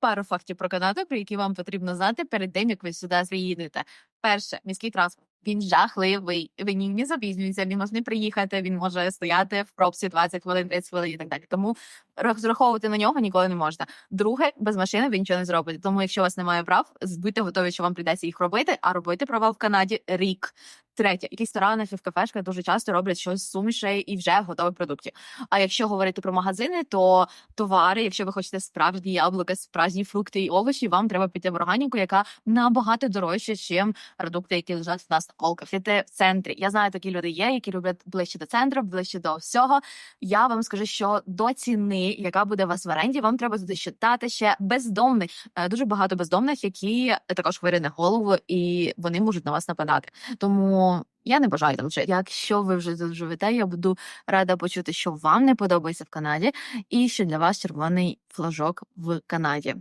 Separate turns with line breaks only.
пару фактів про Канаду, про які вам потрібно знати перед тим, як ви сюди приїдете. Перше, міський транспорт. Він жахливий. Він не запізнюється, він може не приїхати, він може стояти в пробці 20 хвилин, 30 хвилин і так далі. Тому розраховувати на нього ніколи не можна. Друге, без машини ви нічого не зробите. Тому, якщо у вас немає прав, будьте готові, що вам прийдеться їх робити, а робити права в Канаді рік. Третє, якісь ресторани в кафешках дуже часто роблять щось суміше і вже готові продуктів. А якщо говорити про магазини, то товари, якщо ви хочете справжні яблука, справжні фрукти і овочі, вам треба піти в органіку, яка набагато дорожча, ніж продукти, які лежать в нас на полках. Іти в центрі. Я знаю, такі люди є, які люблять ближче до центру, ближче до всього. Я вам скажу, що до ціни, яка буде у вас в оренді, вам треба туди считати ще бездомних. Е, Дуже багато бездомних, які також хворі голову, і вони можуть на вас нападати. Я не бажаю там жити. Якщо ви вже тут живете, я буду рада почути, що вам не подобається в Канаді, і що для вас червоний флажок в Канаді.